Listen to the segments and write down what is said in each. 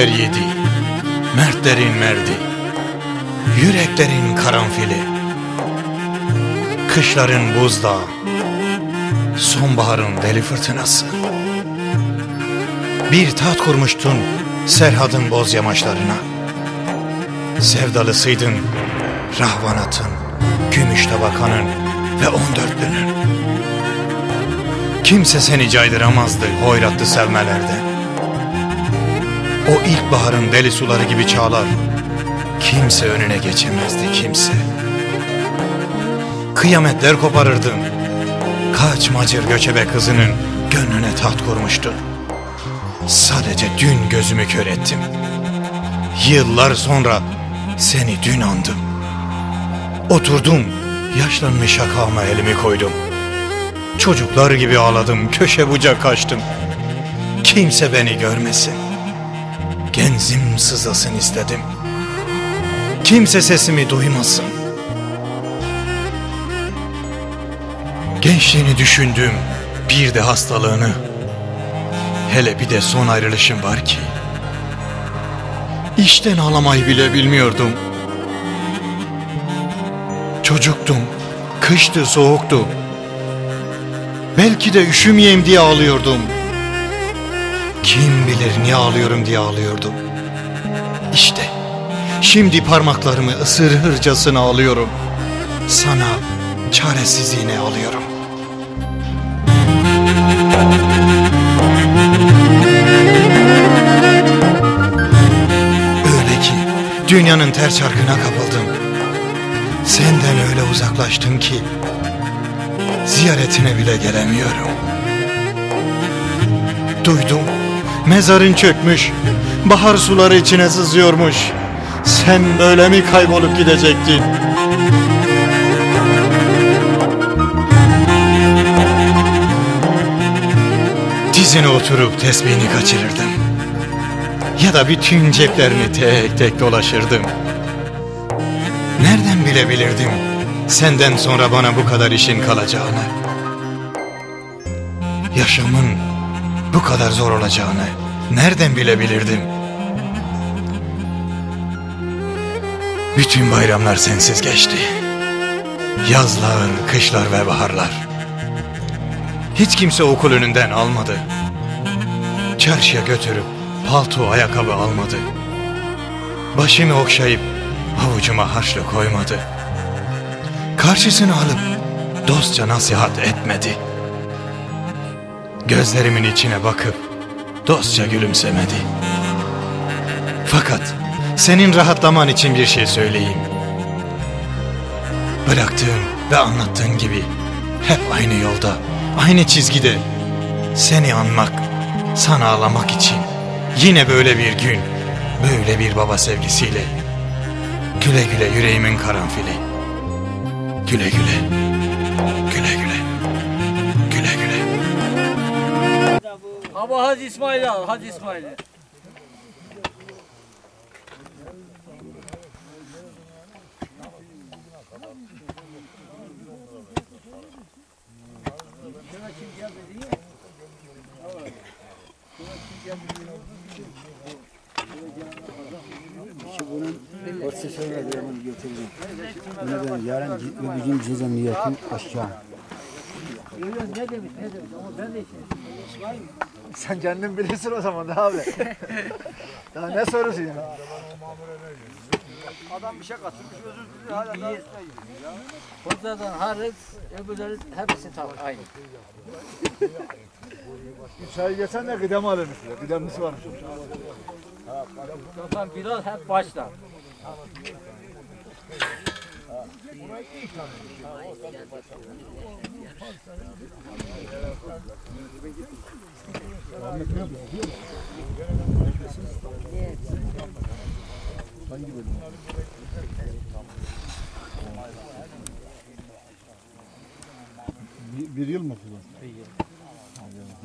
yiğitler yiğidi, mertlerin merdi, yüreklerin karanfili, kışların buzdağı, sonbaharın deli fırtınası. Bir tat kurmuştun Serhad'ın boz yamaçlarına. Sevdalısıydın Rahvanat'ın, Gümüş Tabakan'ın ve on dörtlünün. Kimse seni caydıramazdı hoyratlı sevmelerden. O ilkbaharın deli suları gibi çağlar, kimse önüne geçemezdi kimse. Kıyametler koparırdın, kaç macır göçebe kızının gönlüne taht kurmuştun. Sadece dün gözümü kör ettim. Yıllar sonra seni dün andım. Oturdum, yaşlanmış şakama elimi koydum. Çocuklar gibi ağladım, köşe bucak kaçtım. Kimse beni görmesin. Genzim sızlasın istedim. Kimse sesimi duymasın. Gençliğini düşündüm, bir de hastalığını. Hele bir de son ayrılışım var ki. İşten ağlamayı bile bilmiyordum. Çocuktum, kıştı, soğuktu. Belki de üşümeyeyim diye ağlıyordum. Kim bilir niye ağlıyorum diye ağlıyordum. İşte şimdi parmaklarımı ısırırcasına ağlıyorum. Sana çaresizliğine ağlıyorum. Öyle ki dünyanın ter çarkına kapıldım. Senden öyle uzaklaştım ki ziyaretine bile gelemiyorum. Duydum mezarın çökmüş, bahar suları içine sızıyormuş. Sen böyle mi kaybolup gidecektin? Dizine oturup tesbihini kaçırırdım. Ya da bütün ceplerini tek tek dolaşırdım. Nereden bilebilirdim senden sonra bana bu kadar işin kalacağını? Yaşamın bu kadar zor olacağını nereden bilebilirdim? Bütün bayramlar sensiz geçti. Yazlar, kışlar ve baharlar. Hiç kimse okul önünden almadı. Çarşıya götürüp palto, ayakkabı almadı. Başımı okşayıp avucuma harçlık koymadı. Karşısına alıp dostça nasihat etmedi. Gözlerimin içine bakıp dostça gülümsemedi. Fakat senin rahatlaman için bir şey söyleyeyim. Bıraktığım ve anlattığın gibi hep aynı yolda, aynı çizgide seni anmak, sana ağlamak için yine böyle bir gün, böyle bir baba sevgisiyle güle güle yüreğimin karanfili. Güle güle, Ama Hacı İsmail al, Hacı İsmail. Otse sonra diyorum getirdim. Neden yarın öbür gün gideceğim niyetim aşağı. Ne demiş, ne demiş ama ben de işte. Sen kendin bilirsin o zaman da abi. Daha ne sorusu ya? Adam bir şey katılmış özür dilerim hala daha üstüne gidiyor ya. Hocadan hariç, öbürleri hepsi tam aynı. Bir çay geçen de kıdem alırmış. ya, Kıdemlisi varmış. Zaten biraz hep başlar. Bir, bir yıl mı falan?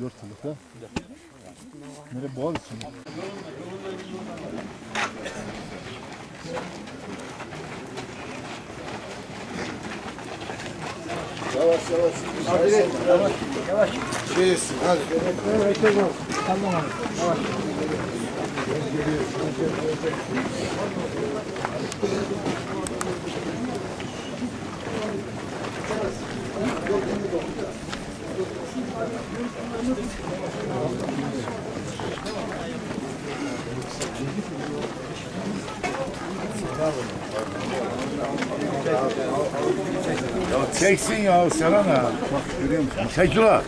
Dört yıllık ha? Nereye boğaz için? Yavaş yavaş. Acele et. Yavaş. Yavaş. Şeysin hadi. Evet, evet, Tamam abi. Yavaş. Thank you. Çeksin ya Serhan ya. Bak görüyor musun? Çek ula.